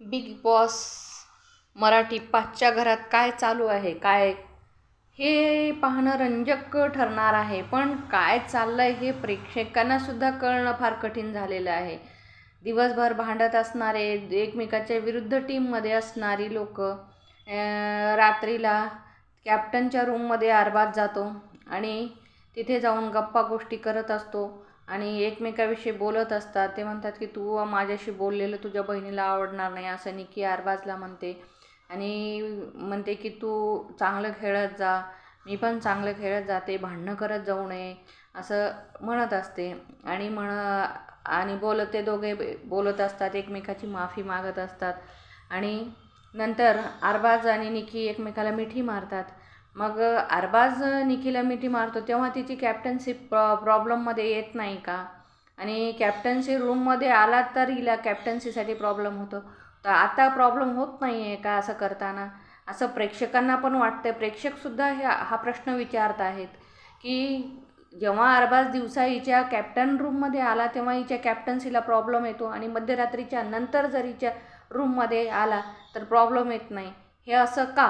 Big boss Marathi पाचच्या घरात काय चालू आहे काय? हे पाहणं रंजक ठरणार आहे पण काय चाललं आहे हे प्रेक्षकांनासुद्धा कळणं फार कठीण झालेलं आहे. दिवसभर भांडत असणारे एकमेकाच्या विरुद्ध टीममध्ये असणारी लोक रात्रीला कॅप्टनच्या रूममध्ये आरबात जातो आणि तिथे जाऊन गप्पा गोष्टी करत असतो. आणि एकमेकाविषयी बोलत असतात. ते म्हणतात की तू माझ्याशी बोललेलं तुझ्या बहिणीला आवडणार नाही असं निकी आरबाजला म्हणते. आणि म्हणते की तू चांगलं खेळत जा. मी पण चांगलं खेळत जाते. भांडणं करत जाऊ नये. असं म्हणत असते. आणि म्हण आणि बोलत ते दोघे बोलत असतात. एकमेकाची माफी मागत असतात. आणि नंतर आरबाज आणि निकी एकमेकाला मिठी मारतात. मग अरबाज निखिला मिठी मारतो तेव्हा तिची कॅप्टन्सी प्रॉ प्रॉब्लममध्ये येत नाही का? आणि कॅप्टन्सी रूममध्ये आला तर हिला कॅप्टन्सीसाठी प्रॉब्लेम होतो. तर आता प्रॉब्लेम होत नाही आहे का असं करताना? असं प्रेक्षकांना पण वाटतं प्रेक्षकसुद्धा हे हा प्रश्न विचारत आहेत की जेव्हा अरबाज दिवसा हिच्या कॅप्टन रूममध्ये आला तेव्हा हिच्या कॅप्टन्सीला प्रॉब्लेम येतो आणि मध्यरात्रीच्या नंतर जर हिच्या रूममध्ये आला तर प्रॉब्लेम येत नाही. हे असं का?